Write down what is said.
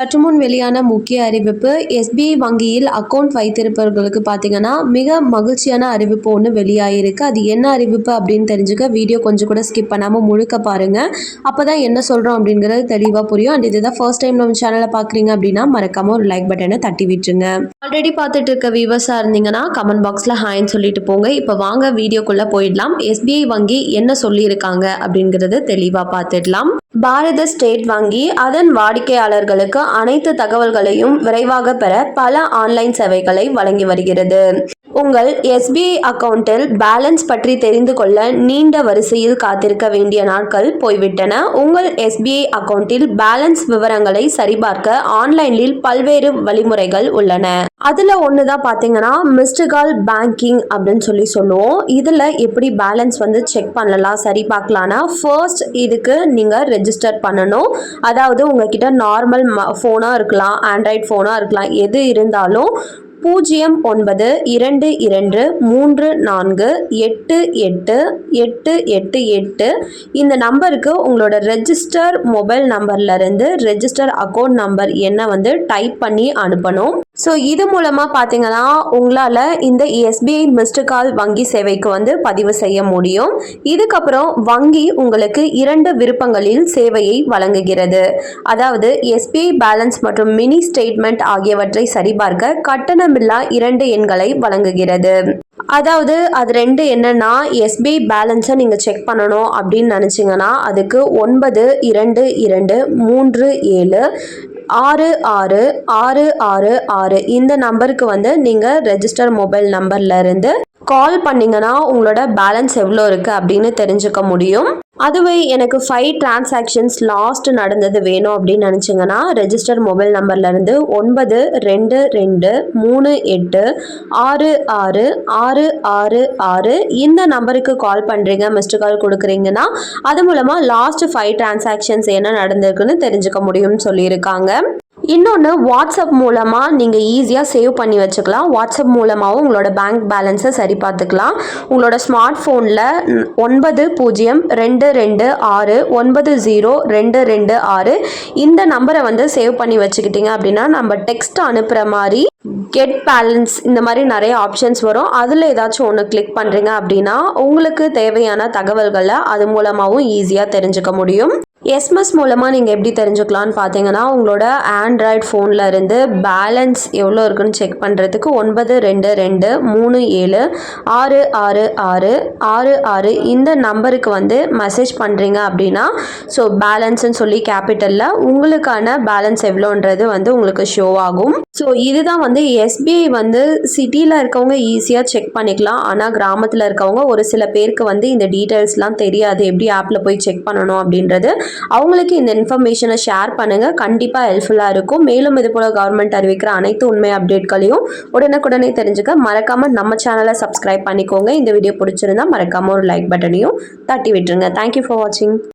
சற்று முன் வெளியான முக்கிய அறிவிப்பு எஸ்பிஐ வங்கியில் அக்கௌண்ட் வைத்திருப்பவர்களுக்கு பார்த்தீங்கன்னா மிக மகிழ்ச்சியான அறிவிப்பு ஒன்று வெளியாகிருக்கு அது என்ன அறிவிப்பு அப்படின்னு தெரிஞ்சுக்க வீடியோ கொஞ்சம் கூட ஸ்கிப் பண்ணாமல் முழுக்க பாருங்கள் அப்போ தான் என்ன சொல்கிறோம் அப்படிங்கிறது தெளிவாக புரியும். அண்ட் இதுதான் ஃபர்ஸ்ட் டைம் நம்ம சேனலை பார்க்குறீங்க அப்படின்னா மறக்காமல் ஒரு லைக் பட்டனை தட்டி விட்டுருங்க. ஆல்ரெடி பார்த்துட்டு இருக்க வியூவர்ஸாக இருந்தீங்கன்னா கமெண்ட் பாக்ஸில் ஹாய்ன்னு சொல்லிட்டு போங்க. இப்போ வாங்க வீடியோக்குள்ளே போயிடலாம். எஸ்பிஐ வங்கி என்ன சொல்லியிருக்காங்க அப்படிங்கிறது தெளிவாக பார்த்துடலாம். பாரத ஸ்டேட் வங்கி அதன் வாடிக்கையாளர்களுக்கு அனைத்து தகவல்களையும் விரைவாக பெற பல ஆன்லைன் சேவைகளை வழங்கி வருகிறது. உங்கள் எஸ்பிஐ அக்கவுண்டில் பேலன்ஸ் பற்றி தெரிந்து கொள்ள நீண்ட வரிசையில் காத்திருக்க வேண்டிய நாட்கள் போய்விட்டன. உங்கள் எஸ்பிஐ அக்கவுண்டில் பேலன்ஸ் விவரங்களை சரிபார்க்க ஆன்லைனில் பல்வேறு வழிமுறைகள் உள்ளன. அதில் ஒன்று தான் பார்த்தீங்கன்னா மிஸ்டு கால் பேங்கிங் அப்படின்னு சொல்லி சொல்லுவோம். இதில் எப்படி பேலன்ஸ் வந்து செக் பண்ணலாம் சரி பார்க்கலான்னா ஃபர்ஸ்ட் இதுக்கு நீங்கள் ரெஜிஸ்டர் பண்ணணும். அதாவது உங்ககிட்ட நார்மல் ஃபோனாக இருக்கலாம் ஆண்ட்ராய்ட் ஃபோனாக இருக்கலாம் எது இருந்தாலும் பூஜ்ஜியம் ஒன்பது இரண்டு இரண்டு மூன்று நான்கு எட்டு எட்டு எட்டு எட்டு எட்டு. இந்த நம்பருக்கு உங்களோட ரெஜிஸ்டர் மொபைல் நம்பர்லேருந்து ரெஜிஸ்டர் அக்கௌண்ட் நம்பர் என்ன வந்து டைப் பண்ணி அனுப்பணும். ஸோ இது மூலமாக பார்த்தீங்கன்னா உங்களால் இந்த எஸ்பிஐ மிஸ்டு கால் வங்கி சேவைக்கு வந்து பதிவு செய்ய முடியும். இதுக்கப்புறம் வங்கி உங்களுக்கு இரண்டு விருப்பங்களில் சேவையை வழங்குகிறது. அதாவது எஸ்பிஐ பேலன்ஸ் மற்றும் மினி ஸ்டேட்மெண்ட் ஆகியவற்றை சரிபார்க்க கட்டணமில்லா இரண்டு எண்களை வழங்குகிறது. அதாவது அது ரெண்டு என்னன்னா எஸ்பிஐ பேலன்ஸை நீங்கள் செக் பண்ணணும் அப்படின்னு நினச்சிங்கன்னா அதுக்கு ஒன்பது இரண்டு இரண்டு மூன்று ஏழு ஆறு ஆறு ஆறு ஆறு ஆறு இந்த நம்பருக்கு வந்து நீங்கள் ரெஜிஸ்டர் மொபைல் நம்பர்லேருந்து கால் பண்ணிங்கன்னா உங்களோட பேலன்ஸ் எவ்வளோ இருக்குது அப்படின்னு தெரிஞ்சுக்க முடியும். அதுவே எனக்கு ஃபைவ் டிரான்சாக்ஷன்ஸ் லாஸ்ட் நடந்தது வேணும் அப்படின்னு நினச்சிங்கன்னா ரெஜிஸ்டர் மொபைல் நம்பர்லேருந்து ஒன்பது ரெண்டு ரெண்டு மூணு எட்டு ஆறு ஆறு ஆறு ஆறு ஆறு இந்த நம்பருக்கு கால் பண்ணுறீங்க மிஸ்டு கால் கொடுக்குறீங்கன்னா அது மூலமாக லாஸ்ட் ஃபைவ் டிரான்சாக்ஷன்ஸ் என்ன நடந்திருக்குன்னு தெரிஞ்சுக்க முடியும்னு சொல்லியிருக்காங்க. இன்னொன்று வாட்ஸ்அப் மூலமாக நீங்கள் ஈஸியாக சேவ் பண்ணி வச்சுக்கலாம். வாட்ஸ்அப் மூலமாகவும் உங்களோட பேங்க் பேலன்ஸை சரி பார்த்துக்கலாம். உங்களோட ஸ்மார்ட் ஃபோனில் ஒன்பது பூஜ்ஜியம் ரெண்டு ரெண்டு ஆறு ஒன்பது ஜீரோ ரெண்டு ரெண்டு ஆறு. இந்த நம்பரை வந்து சேவ் பண்ணி வச்சுக்கிட்டிங்க அப்படின்னா நம்ம டெக்ஸ்ட் அனுப்புகிற மாதிரி கெட் பேலன்ஸ் இந்த மாதிரி நிறைய ஆப்ஷன்ஸ் வரும். அதில் ஏதாச்சும் ஒன்று கிளிக் பண்ணுறீங்க அப்படின்னா உங்களுக்கு தேவையான தகவல்களை அது மூலமாகவும் ஈஸியாக தெரிஞ்சுக்க முடியும். எஸ்எம்எஸ் மூலமாக நீங்கள் எப்படி தெரிஞ்சுக்கலான்னு பார்த்தீங்கன்னா உங்களோட ஆண்ட்ராய்ட் ஃபோனில் இருந்து பேலன்ஸ் எவ்வளோ இருக்குன்னு செக் பண்ணுறதுக்கு ஒன்பது ரெண்டு ரெண்டு மூணு ஏழு ஆறு ஆறு ஆறு ஆறு ஆறு இந்த நம்பருக்கு வந்து மெசேஜ் பண்ணுறீங்க அப்படின்னா ஸோ பேலன்ஸ்ன்னு சொல்லி கேபிட்டலில் உங்களுக்கான பேலன்ஸ் எவ்வளோன்றது வந்து உங்களுக்கு ஷோ ஆகும். ஸோ இதுதான் வந்து எஸ்பிஐ வந்து சிட்டியில் இருக்கவங்க ஈஸியாக செக் பண்ணிக்கலாம். ஆனால் கிராமத்தில் இருக்கவங்க ஒரு சில பேருக்கு வந்து இந்த டீட்டெயில்ஸ்லாம் தெரியாது. எப்படி ஆப்பில் போய் செக் பண்ணணும் அப்படின்றது. அவங்களுக்கு இந்த இன்ஃபர்மேஷனை ஷேர் பண்ணுங்கள் கண்டிப்பாக ஹெல்ப்ஃபுல்லாக இருக்கும். மேலும் இது போல் கவர்மெண்ட் அறிவிக்கிற அனைத்து உண்மை அப்டேட்களையும் உடனுக்குடனே தெரிஞ்சுக்க மறக்காமல் நம்ம சேனலை சப்ஸ்கிரைப் பண்ணிக்கோங்க. இந்த வீடியோ பிடிச்சிருந்தா மறக்காமல் ஒரு லைக் பட்டனையும் தட்டி விட்டுருங்க. தேங்க்யூ ஃபார் வாட்சிங்